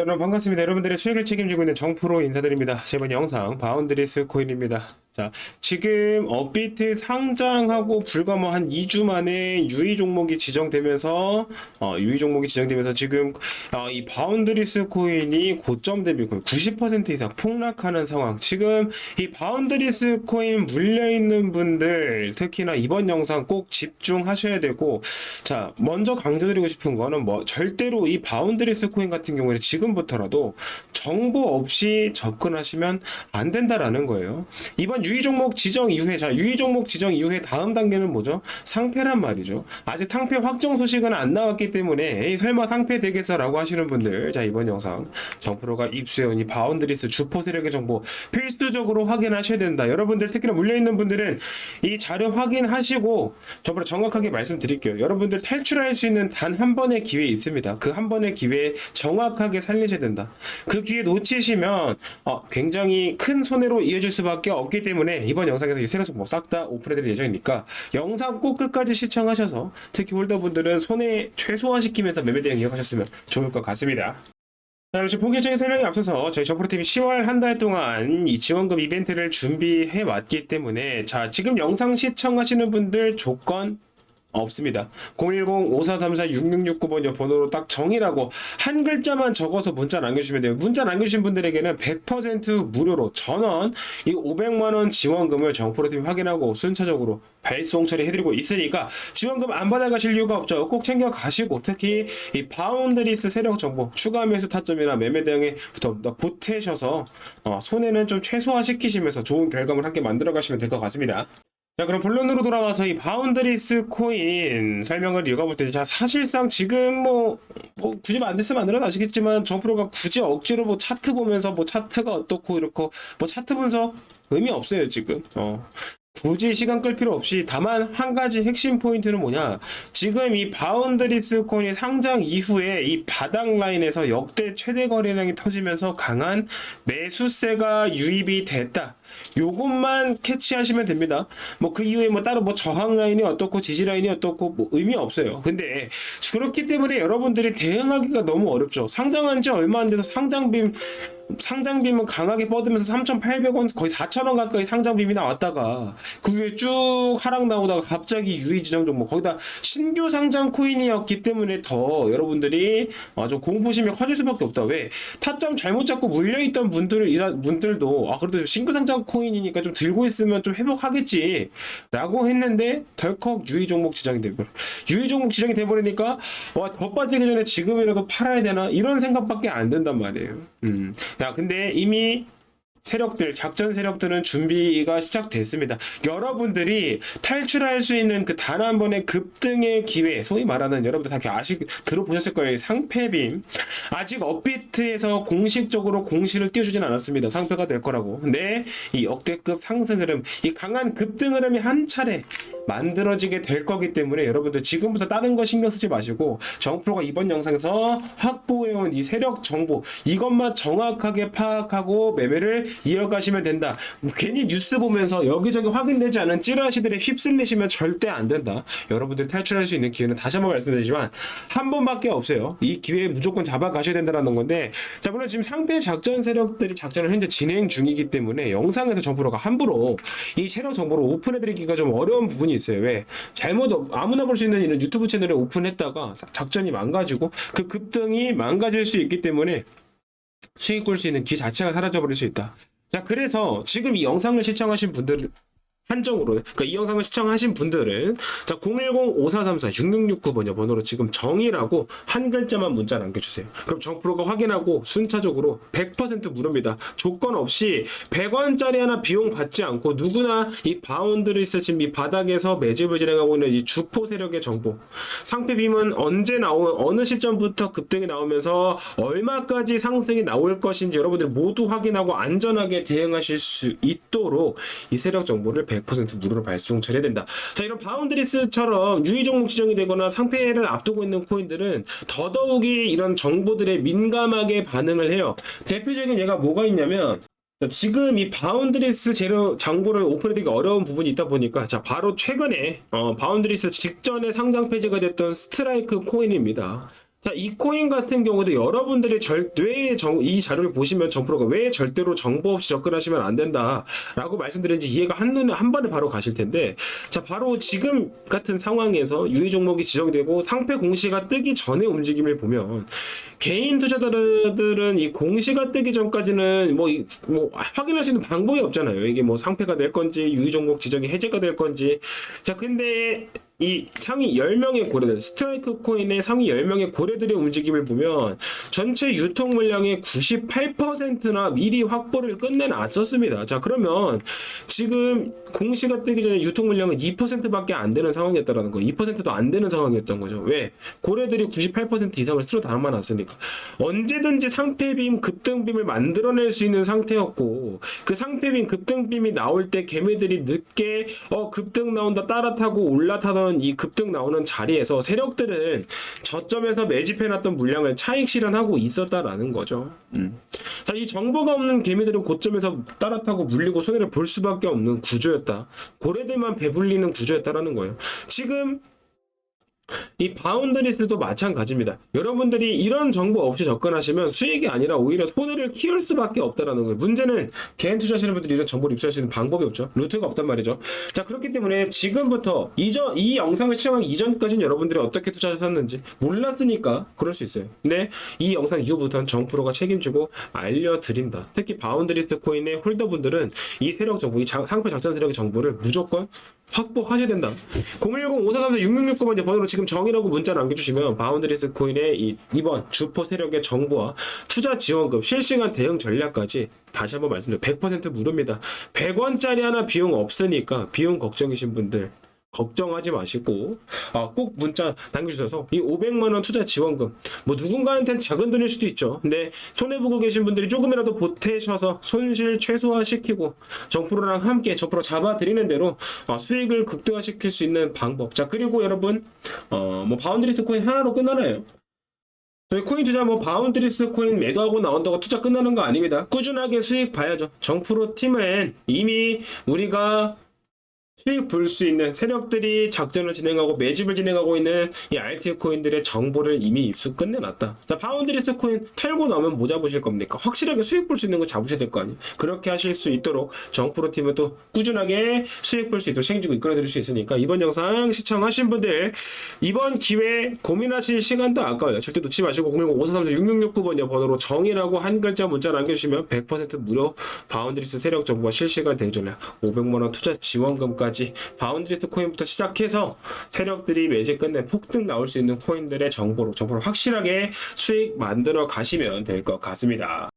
자, 여러분 반갑습니다. 여러분들의 수익을 책임지고 있는 정프로 인사드립니다. 제 이번 영상 바운드리스 코인입니다. 자, 지금 업비트 상장하고 불과 뭐 한 2주 만에 유의 종목이 지정되면서 어, 유의 종목이 지정되면서 지금 어, 이 바운드리스 코인이 고점 대비 거의 90% 이상 폭락하는 상황. 지금 이 바운드리스 코인 물려 있는 분들 특히나 이번 영상 꼭 집중하셔야 되고 자, 먼저 강조드리고 싶은 거는 뭐 절대로 이 바운드리스 코인 같은 경우에는 지금부터라도 정보 없이 접근하시면 안 된다라는 거예요. 이번 유의 종목 지정 이후에 자, 유의 종목 지정 이후에 다음 단계는 뭐죠? 상패란 말이죠. 아직 상패 확정 소식은 안 나왔기 때문에 에이, 설마 상패 되겠어라고 하시는 분들 자, 이번 영상 정프로가 입수해온 이 바운드리스 주포 세력의 정보 필수적으로 확인하셔야 된다. 여러분들 특히나 물려 있는 분들은 이 자료 확인하시고 저번에 정확하게 말씀드릴게요. 여러분들 탈출할 수 있는 단 한 번의 기회 있습니다. 그 한 번의 기회에 정확하게 살리셔야 된다. 그 기회 놓치시면 어, 굉장히 큰 손해로 이어질 수밖에 없기 때문에 이번 영상에서 이 세력 정보 싹 다 오픈해드릴 예정이니까 영상 꼭 끝까지 시청하셔서 특히 홀더분들은 손해 최소화시키면서 매매 대응 이어가셨으면 좋을 것 같습니다. 자, 역시 본격적인 설명에 앞서서 저희 정프로TV 10월 한 달 동안 이 지원금 이벤트를 준비해 왔기 때문에 자, 지금 영상 시청하시는 분들 조건 없습니다. 010-5434-6669번 번호로 딱 정의라고 한 글자만 적어서 문자 남겨주시면 돼요. 문자 남겨주신 분들에게는 100% 무료로 전원 이 500만원 지원금을 정프로팀 확인하고 순차적으로 발송 처리해드리고 있으니까 지원금 안 받아가실 이유가 없죠. 꼭 챙겨가시고 특히 이 바운드리스 세력 정보 추가 매수 타점이나 매매 대응에부터 보태셔서 어, 손해는 좀 최소화시키시면서 좋은 결과물 함께 만들어 가시면 될 것 같습니다. 자 그럼 본론으로 돌아와서 이 바운드리스 코인 설명을 읽어볼 때 자, 사실상 지금 뭐, 뭐 굳이 안 됐으면 안 늘어나 아시겠지만 정프로가 굳이 억지로 뭐 차트 보면서 뭐 차트가 어떻고 이렇고 뭐 차트 분석 의미 없어요 지금 어. 굳이 시간 끌 필요 없이 다만 한 가지 핵심 포인트는 뭐냐 지금 이 바운드리스 코인이 상장 이후에 이 바닥 라인에서 역대 최대 거래량이 터지면서 강한 매수세가 유입이 됐다 요것만 캐치하시면 됩니다. 뭐 그 이후에 뭐 따로 뭐 저항 라인이 어떻고 지지 라인이 어떻고 뭐 의미 없어요. 근데 그렇기 때문에 여러분들이 대응하기가 너무 어렵죠. 상장한 지 얼마 안 돼서 상장빔 상장빔은 강하게 뻗으면서 3,800원 거의 4,000원 가까이 상장빔이 나왔다가 그 위에 쭉 하락 나오다가 갑자기 유의 지정 종목 거기다 신규 상장 코인이었기 때문에 더 여러분들이 아, 좀 공포심이 커질 수밖에 없다. 왜 타점 잘못 잡고 물려있던 분들 분들도 아 그래도 신규 상장 코인이니까 좀 들고 있으면 좀 회복하겠지라고 했는데 덜컥 유의 종목 지정이 돼버려. 유의 종목 지정이 돼버리니까 와더 빠지기 전에 지금이라도 팔아야 되나 이런 생각밖에 안 든단 말이에요. 음. 야 근데 이미 세력들, 작전 세력들은 준비가 시작됐습니다. 여러분들이 탈출할 수 있는 그 단 한 번의 급등의 기회, 소위 말하는 여러분들 다 아시, 들어보셨을 거예요. 상패빔. 아직 업비트에서 공식적으로 공시를 띄워주진 않았습니다. 상패가 될 거라고. 근데 이 역대급 상승 흐름, 이 강한 급등 흐름이 한 차례 만들어지게 될 거기 때문에 여러분들 지금부터 다른 거 신경 쓰지 마시고 정프로가 이번 영상에서 확보해온 이 세력 정보 이것만 정확하게 파악하고 매매를 이어가시면 된다. 뭐 괜히 뉴스 보면서 여기저기 확인되지 않은 찌라시들에 휩쓸리시면 절대 안 된다. 여러분들 탈출할 수 있는 기회는 다시 한번 말씀드리지만 한 번밖에 없어요. 이 기회에 무조건 잡아가셔야 된다는 건데 자 물론 지금 상대 작전 세력들이 작전을 현재 진행 중이기 때문에 영상에서 정프로가 함부로 이 세력 정보를 오픈해드리기가 좀 어려운 부분이 있어요. 왜 잘못 어- 아무나 볼 수 있는 이런 유튜브 채널에 오픈했다가 작전이 망가지고 그 급등이 망가질 수 있기 때문에 수익 꿀 수 있는 기 자체가 사라져 버릴 수 있다. 자, 그래서 지금 이 영상을 시청하신 분들 한정으로 그러니까 이 영상을 시청하신 분들은 자 010-5434-6669번여 번호로 지금 정의라고 한 글자만 문자 남겨주세요. 그럼 정프로가 확인하고 순차적으로 100% 무료입니다. 조건 없이 100원짜리 하나 비용 받지 않고 누구나 이 바운드리스 지금 이 바닥에서 매집을 진행하고 있는 이 주포 세력의 정보 상패 빔은 언제 나오 어느 시점부터 급등이 나오면서 얼마까지 상승이 나올 것인지 여러분들 모두 확인하고 안전하게 대응하실 수 있도록 이 세력 정보를 100% 무료로 발송 처리해야 된다. 자 이런 바운드리스처럼 유의 종목 지정이 되거나 상패를 앞두고 있는 코인들은 더더욱이 이런 정보들에 민감하게 반응을 해요. 대표적인 예가 뭐가 있냐면 자, 지금 이 바운드리스 재료 정보를 오픈해드리기 어려운 부분이 있다 보니까 자 바로 최근에 어, 바운드리스 직전에 상장 폐지가 됐던 스트라이크 코인입니다. 자, 이 코인 같은 경우도 여러분들이 절대 정, 이 자료를 보시면 정프로가 왜 절대로 정보 없이 접근하시면 안 된다라고 말씀드린지 이해가 한눈에 한 번에 바로 가실 텐데 자, 바로 지금 같은 상황에서 유의 종목이 지정되고 상패 공시가 뜨기 전에 움직임을 보면 개인 투자자들은 이 공시가 뜨기 전까지는 뭐, 이- 뭐 확인할 수 있는 방법이 없잖아요. 이게 뭐 상패가 될 건지 유의 종목 지정이 해제가 될 건지 자, 근데 이 상위 10명의 고래들, 스트라이크 코인의 상위 10명의 고래들의 움직임을 보면 전체 유통 물량의 98%나 미리 확보를 끝내놨었습니다. 자, 그러면 지금 공시가 뜨기 전에 유통 물량은 2%밖에 안 되는 상황이었다라는 거예요. 2%도 안 되는 상황이었던 거죠. 왜? 고래들이 98% 이상을 쓸어 담아놨으니까. 언제든지 상패빔, 급등빔을 만들어낼 수 있는 상태였고 그 상패빔, 급등빔이 나올 때 개미들이 늦게 어 급등 나온다 따라 타고 올라타던 이 급등 나오는 자리에서 세력들은 저점에서 매집해놨던 물량을 차익 실현하고 있었다라는 거죠. 자, 이 정보가 없는 개미들은 고점에서 따라 타고 물리고 손해를 볼 수밖에 없는 구조였다. 고래들만 배불리는 구조였다라는 거예요. 지금 이 바운드리스도 마찬가지입니다. 여러분들이 이런 정보 없이 접근하시면 수익이 아니라 오히려 손해를 키울 수밖에 없다라는 거예요. 문제는 개인 투자하시는 분들이 이런 정보를 있는 방법이 없죠. 루트가 없단 말이죠. 자 그렇기 때문에 지금부터 이전 이 영상을 시청하기 이전까지는 여러분들이 어떻게 투자하셨는지 몰랐으니까 그럴 수 있어요. 근데 이 영상 이후부터는 정프로가 책임지고 알려드린다. 특히 바운드리스 코인의 홀더분들은 이 세력 정보, 이 장- 상표 작전 세력의 정보를 무조건 확보하셔야 된다. 010-5434-6669번 번호로 지금 정이라고 문자 남겨주시면 바운드리스 코인의 이 이번 주포 세력의 정보와 투자 지원금, 실시간 대응 전략까지 다시 한번 말씀드려요. 100% 무료입니다. 100원짜리 하나 비용 없으니까 비용 걱정이신 분들 걱정하지 마시고 아, 꼭 문자 남겨주셔서 이 500만 원 투자 지원금 뭐 누군가한테는 작은 돈일 수도 있죠. 근데 손해 보고 계신 분들이 조금이라도 보태셔서 손실 최소화시키고 정프로랑 함께 정프로 잡아드리는 대로 어, 수익을 극대화시킬 수 있는 방법. 자 그리고 여러분 어 뭐 바운드리스 코인 하나로 끝나나요? 저희 코인 투자 뭐 바운드리스 코인 매도하고 나온다고 투자 끝나는 거 아닙니다. 꾸준하게 수익 봐야죠. 정프로 팀은 이미 우리가 수익 볼 수 있는 세력들이 작전을 진행하고 매집을 진행하고 있는 이 알트 코인들의 정보를 이미 입수 끝내놨다. 자, 바운드리스 코인 털고 나면 뭐 잡으실 겁니까? 확실하게 수익 볼 수 있는 거 잡으셔야 될 거 아니에요. 그렇게 하실 수 있도록 정프로 팀은 또 꾸준하게 수익 볼 수 있도록 책임지고 이끌어드릴 수 있으니까 이번 영상 시청하신 분들 이번 기회 고민하실 시간도 아까워요. 절대 놓지 마시고 010-5434-6669번 번호로 정이라고 한 글자 문자 남겨주시면 100% 무료 바운드리스 세력 정보와 실시간 대응 전략 500만원 투자 지원금까지 바운드리스 코인부터 시작해서 세력들이 매직 끝내 폭등 나올 수 있는 코인들의 정보로 정보를 확실하게 수익 만들어 가시면 될 것 같습니다.